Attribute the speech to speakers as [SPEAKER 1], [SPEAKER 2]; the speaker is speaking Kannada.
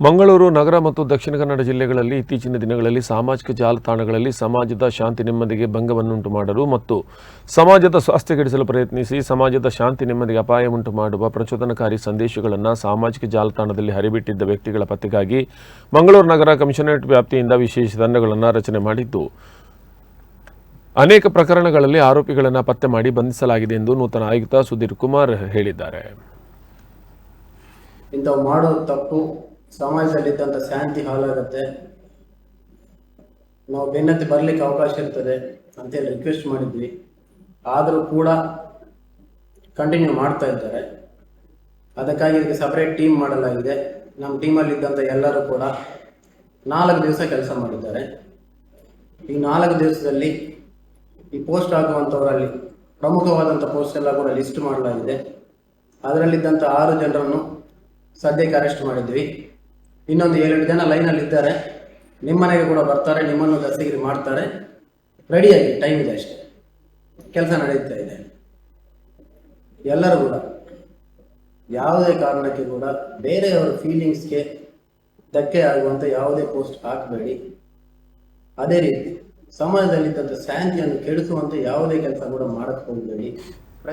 [SPEAKER 1] ಮಂಗಳೂರು, ನಗರ ಮತ್ತು ದಕ್ಷಿಣ ಕನ್ನಡ ಜಿಲ್ಲೆಗಳಲ್ಲಿ ಇತ್ತೀಚಿನ ದಿನಗಳಲ್ಲಿ ಸಾಮಾಜಿಕ ಜಾಲತಾಣಗಳಲ್ಲಿ ಸಮಾಜದ ಶಾಂತಿ ನೆಮ್ಮದಿಗೆ ಭಂಗವನ್ನುಂಟು ಮಾಡಲು ಮತ್ತು ಸಮಾಜದ ಸ್ವಾಸ್ಥ್ಯ ಕೆಡಿಸಲು ಪ್ರಯತ್ನಿಸಿ ಸಮಾಜದ ಶಾಂತಿ ನೆಮ್ಮದಿಗೆ ಅಪಾಯ ಉಂಟು ಮಾಡುವ ಪ್ರಚೋದನಕಾರಿ ಸಂದೇಶಗಳನ್ನು ಸಾಮಾಜಿಕ ಜಾಲತಾಣದಲ್ಲಿ ಹರಿಬಿಟ್ಟಿದ್ದ ವ್ಯಕ್ತಿಗಳ ಪತ್ತೆಗಾಗಿ ಮಂಗಳೂರು ನಗರ ಕಮಿಷನರೇಟ್ ವ್ಯಾಪ್ತಿಯಿಂದ ವಿಶೇಷ ತಂಡಗಳನ್ನು ರಚನೆ ಮಾಡಿದ್ದು. ಅನೇಕ ಪ್ರಕರಣಗಳಲ್ಲಿ ಆರೋಪಿಗಳನ್ನು ಪತ್ತೆ ಮಾಡಿ ಬಂಧಿಸಲಾಗಿದೆ ಎಂದು ನೂತನ ಆಯುಕ್ತ ಸುಧೀರ್ ಕುಮಾರ್ ಹೇಳಿದ್ದಾರೆ
[SPEAKER 2] ಸಮಾಜದಲ್ಲಿದ್ದಂಥ ಶಾಂತಿ ಹಾಳಾಗುತ್ತೆ. ನಾವು ಭಿನ್ನತೆ ಬರ್ಲಿಕ್ಕೆ ಅವಕಾಶ ಇರ್ತದೆ ಅಂತೇಳಿ ರಿಕ್ವೆಸ್ಟ್ ಮಾಡಿದ್ವಿ. ಆದರೂ ಕೂಡ ಕಂಟಿನ್ಯೂ ಮಾಡ್ತಾ ಇದ್ದಾರೆ. ಅದಕ್ಕಾಗಿ ಇದಕ್ಕೆ ಸಪರೇಟ್ ಟೀಮ್ ಮಾಡಲಾಗಿದೆ. ನಮ್ಮ ಟೀಮಲ್ಲಿ ಇದ್ದಂಥ ಎಲ್ಲರೂ ಕೂಡ ನಾಲ್ಕು ದಿವಸ ಕೆಲಸ ಮಾಡಿದ್ದಾರೆ. ಈ ನಾಲ್ಕು ದಿವಸದಲ್ಲಿ ಈ ಪೋಸ್ಟ್ ಆಗುವಂಥವರಲ್ಲಿ ಪ್ರಮುಖವಾದಂಥ ಪೋಸ್ಟ್ ಎಲ್ಲ ಕೂಡ ಲಿಸ್ಟ್ ಮಾಡಲಾಗಿದೆ. ಅದರಲ್ಲಿದ್ದಂಥ ಆರು ಜನರನ್ನು ಸದ್ಯಕ್ಕೆ ಅರೆಸ್ಟ್ ಮಾಡಿದ್ವಿ. ಇನ್ನೊಂದು ಏಳೆಂಟು ಜನ ಲೈನಲ್ಲಿ ಇದ್ದಾರೆ. ನಿಮ್ಮನೆಗೆ ಕೂಡ ಬರ್ತಾರೆ, ನಿಮ್ಮನ್ನು ದಸ್ತಗಿರಿ ಮಾಡ್ತಾರೆ. ರೆಡಿಯಾಗಿ ಟೈಮ್ ಇದೆ ಅಷ್ಟೇ. ಕೆಲಸ ನಡೀತಾ ಇದೆ. ಎಲ್ಲರೂ ಕೂಡ, ಯಾವುದೇ ಕಾರಣಕ್ಕೆ ಕೂಡ ಬೇರೆಯವರ ಫೀಲಿಂಗ್ಸ್ಗೆ ಧಕ್ಕೆ ಆಗುವಂಥ ಯಾವುದೇ ಪೋಸ್ಟ್ ಹಾಕಬೇಡಿ. ಅದೇ ರೀತಿ ಸಮಾಜದಲ್ಲಿದ್ದಂಥ ಶಾಂತಿಯನ್ನು ಕೆಡಿಸುವಂತೆ ಯಾವುದೇ ಕೆಲಸ ಕೂಡ ಮಾಡಕ್ಕೆ ಹೋಗಬೇಡಿ.